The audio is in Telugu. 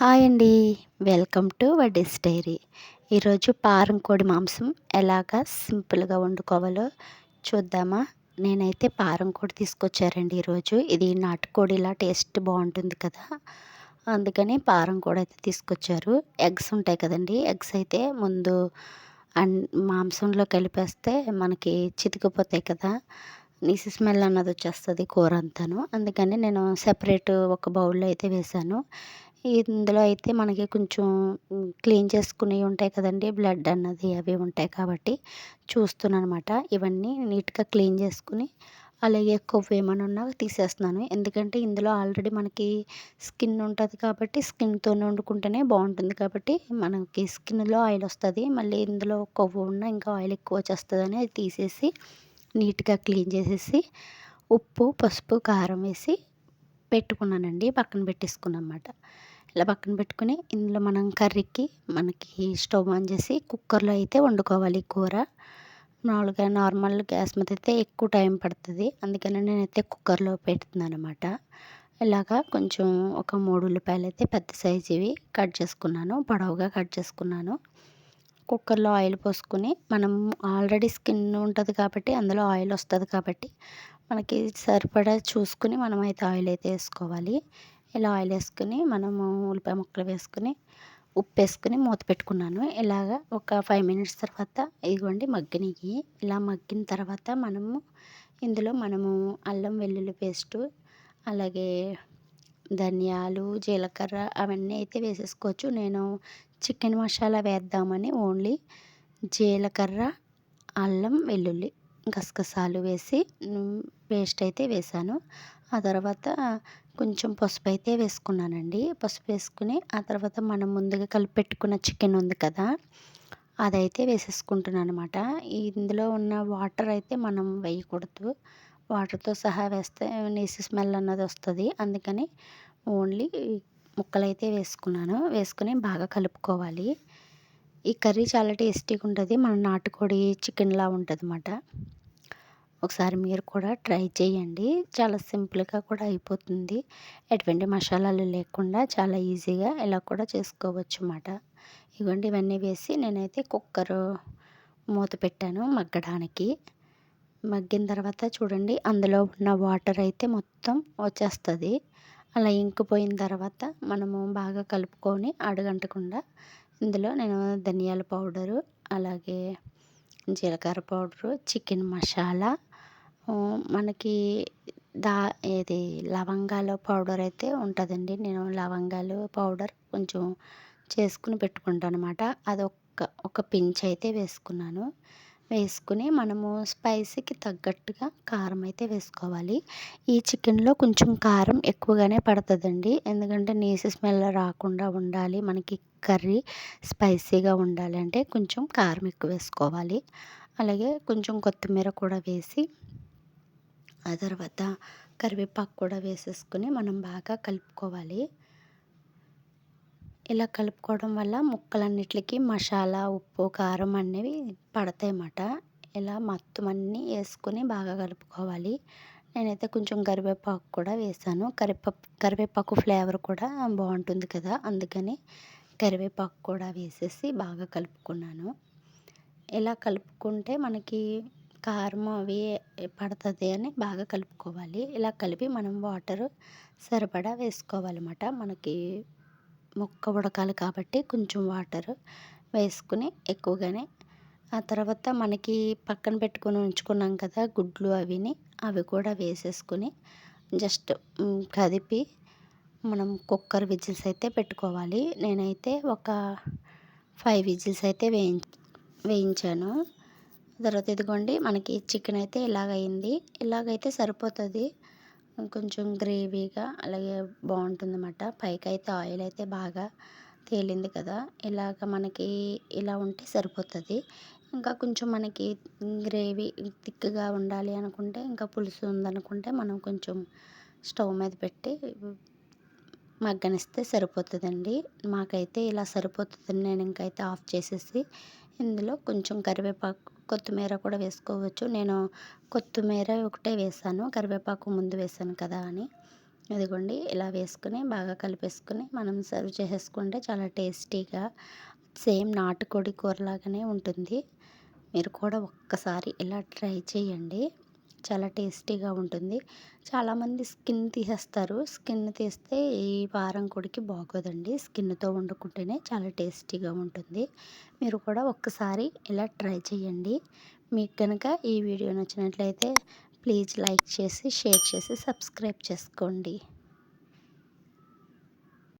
హాయ్ అండి. Welcome to Vaddi's diary. ఈరోజు పారం కోడి మాంసం ఎలాగా సింపుల్గా వండుకోవాలో చూద్దామా? నేనైతే పారం కోడి తీసుకొచ్చారండి ఈరోజు. ఇది నాటుకోడిలా టేస్ట్ బాగుంటుంది కదా. అందుకని పారం కోడి అయితే తీసుకొచ్చారు. ఎగ్స్ ఉంటాయి కదండి. ఎగ్స్ అయితే ముందు అన్ మాంసంలో కలిపేస్తే మనకి చితికిపోతాయి కదా. నీసి స్మెల్ అన్నది వచ్చేస్తుంది కూర అంతాను. అందుకని నేను సెపరేట్ ఒక బౌల్లో అయితే వేసాను ఇందులో అయితే మనకి కొంచెం క్లీన్ చేసుకునేవి ఉంటాయి కదండి బ్లడ్ అన్నది అవి ఉంటాయి కాబట్టి చూస్తున్నాను అనమాట ఇవన్నీ నీట్గా క్లీన్ చేసుకుని అలాగే కొవ్వు ఏమైనా ఉన్నా తీసేస్తున్నాను. ఎందుకంటే ఇందులో ఆల్రెడీ మనకి స్కిన్ ఉంటుంది కాబట్టి స్కిన్తో వండుకుంటేనే బాగుంటుంది కాబట్టి మనకి స్కిన్లో ఆయిల్ వస్తుంది. మళ్ళీ ఇందులో కొవ్వు ఉన్నా ఇంకా ఆయిల్ ఎక్కువ వచ్చేస్తుందని అది తీసేసి నీట్గా క్లీన్ చేసేసి ఉప్పు పసుపు కారం వేసి పెట్టుకున్నానండి పక్కన పెట్టేసుకున్నమాట ఇలా పక్కన పెట్టుకుని ఇందులో మనం కర్రీకి మనకి స్టవ్ ఆన్ చేసి కుక్కర్లో అయితే వండుకోవాలి కూర. మామూలుగా నార్మల్ గ్యాస్ మీద అయితే ఎక్కువ టైం పడుతుంది. అందుకని నేనైతే కుక్కర్లో పెడుతున్నాను అనమాట ఇలాగా కొంచెం ఒక మూడు ఉల్లిపాయలు అయితే పెద్ద సైజువి కట్ చేసుకున్నాను. పొడవుగా కట్ చేసుకున్నాను. కుక్కర్లో ఆయిల్ పోసుకొని మనం ఆల్రెడీ స్కిన్ ఉంటుంది కాబట్టి అందులో ఆయిల్ వస్తుంది కాబట్టి మనకి సరిపడా చూసుకుని మనం అయితే ఆయిల్ అయితే వేసుకోవాలి. ఇలా ఆయిల్ వేసుకుని మనము ఉల్లిపాయ ముక్కలు వేసుకుని ఉప్పు వేసుకుని మూత పెట్టుకున్నాను. ఇలాగ ఒక ఫైవ్ మినిట్స్ తర్వాత ఇదిగోండి మగ్గినవి ఇలా మగ్గిన తర్వాత మనము ఇందులో మనము అల్లం వెల్లుల్లి పేస్టు అలాగే ధనియాలు జీలకర్ర అవన్నీ అయితే వేసేసుకోవచ్చు. నేను చికెన్ మసాలా వేద్దామని ఓన్లీ జీలకర్ర అల్లం వెల్లుల్లి గసగసాలు వేసి పేస్ట్ అయితే వేసాను. ఆ తర్వాత కొంచెం పసుపు అయితే వేసుకున్నానండి. పసుపు వేసుకుని ఆ తర్వాత మనం ముందుగా కలిపి పెట్టుకున్న చికెన్ ఉంది కదా అదైతే వేసేసుకుంటున్నాను అనమాట ఇందులో ఉన్న వాటర్ అయితే మనం వేయకూడదు. వాటర్తో సహా వేస్తే నీసి స్మెల్ అన్నది వస్తుంది. అందుకని ఓన్లీ ముక్కలైతే వేసుకున్నాను. వేసుకుని బాగా కలుపుకోవాలి. ఈ కర్రీ చాలా టేస్టీగా ఉంటుంది. మన నాటుకోడి చికెన్లా ఉంటుంది అన్నమాట ఒకసారి మీరు కూడా ట్రై చేయండి. చాలా సింపుల్గా కూడా అయిపోతుంది. ఎటువంటి మసాలాలు లేకుండా చాలా ఈజీగా ఇలా కూడా చేసుకోవచ్చు అన్నమాట ఇవ్వండి ఇవన్నీ వేసి నేనైతే కుక్కర్ మూత పెట్టాను మగ్గడానికి. మగ్గిన తర్వాత చూడండి అందులో ఉన్న వాటర్ అయితే మొత్తం వచ్చేస్తుంది. అలా ఇంకిపోయిన తర్వాత మనము బాగా కలుపుకొని అడగంటకుండా ఇందులో నేను ధనియాల పౌడరు అలాగే జీలకర్ర పౌడరు చికెన్ మసాలా మనకి దా ఇది లవంగాల పౌడర్ అయితే ఉంటుందండి. నేను లవంగాలు పౌడర్ కొంచెం చేసుకుని పెట్టుకుంటాను అనమాట అది ఒక్క ఒక పించ్ అయితే వేసుకున్నాను. వేసుకుని మనము స్పైసీకి తగ్గట్టుగా కారం అయితే వేసుకోవాలి. ఈ చికెన్లో కొంచెం కారం ఎక్కువగానే పడుతుందండి. ఎందుకంటే నీసు స్మెల్ రాకుండా ఉండాలి. మనకి కర్రీ స్పైసీగా ఉండాలి అంటే కొంచెం కారం ఎక్కువ వేసుకోవాలి. అలాగే కొంచెం కొత్తిమీర కూడా వేసి ఆ తర్వాత కరివేపాకు కూడా వేసేసుకుని మనం బాగా కలుపుకోవాలి. ఇలా కలుపుకోవడం వల్ల ముక్కలన్నిటికి మసాలా ఉప్పు కారం అనేవి పడతాయి అన్నమాట ఇలా మొత్తం అన్నీ వేసుకొని బాగా కలుపుకోవాలి. నేనైతే కొంచెం కరివేపాకు కూడా వేసాను. కరివేపాకు కరివేపాకు ఫ్లేవర్ కూడా బాగుంటుంది కదా అందుకని కరివేపాకు కూడా వేసేసి బాగా కలుపుకున్నాను. ఇలా కలుపుకుంటే మనకి కారం అవి పడుతుంది అని బాగా కలుపుకోవాలి. ఇలా కలిపి మనం వాటర్ సరిపడా వేసుకోవాలన్నమాట. మనకి ముక్క ఉడకాలి కాబట్టి కొంచెం వాటర్ వేసుకుని ఎక్కువగానే ఆ తర్వాత మనకి పక్కన పెట్టుకొని ఉంచుకున్నాం కదా గుడ్లు అవిని అవి కూడా వేసేసుకుని జస్ట్ కదిపి మనం కుక్కర్ విజిల్స్ అయితే పెట్టుకోవాలి. నేనైతే ఒక ఫైవ్ విజిల్స్ అయితే వేయి వేయించాను. తర్వాత ఇదిగోండి మనకి చికెన్ అయితే ఇలాగైంది ఇలాగైతే సరిపోతుంది. కొంచెం గ్రేవీగా అలాగే బాగుంటుంది అన్నమాట పైకి అయితే ఆయిల్ అయితే బాగా తేలింది కదా. ఇలాగ మనకి ఇలా ఉంటే సరిపోతుంది. ఇంకా కొంచెం మనకి గ్రేవీ థిక్గా ఉండాలి అనుకుంటే ఇంకా పులుసు ఉందనుకుంటే మనం కొంచెం స్టవ్ మీద పెట్టి మగ్గనిస్తే సరిపోతుందండి. మాకైతే ఇలా సరిపోతుంది నేను ఇంకైతే ఆఫ్ చేసేసి ఇందులో కొంచెం కరివేపాకు కొత్తిమీర కూడా వేసుకోవచ్చు. నేను కొత్తిమీర ఒకటే వేసాను. కరివేపాకు ముందు వేసాను కదా అని. ఇదిగోండి ఇలా వేసుకుని బాగా కలిపేసుకుని మనం సర్వ్ చేసేసుకుంటే చాలా టేస్టీగా సేమ్ నాటుకోడి కూరలాగానే ఉంటుంది. మీరు కూడా ఒక్కసారి ఇలా ట్రై చేయండి. చాలా టేస్టీగా ఉంటుంది. చాలామంది స్కిన్ తీసేస్తారు. స్కిన్ తీస్తే ఈ వారం కొడికి బాగోదండి. స్కిన్తో వండుకుంటేనే చాలా టేస్టీగా ఉంటుంది. మీరు కూడా ఒక్కసారి ఇలా ట్రై చేయండి. మీకు కనుక ఈ వీడియో నచ్చినట్లయితే ప్లీజ్ లైక్ చేసి షేర్ చేసి సబ్స్క్రైబ్ చేసుకోండి.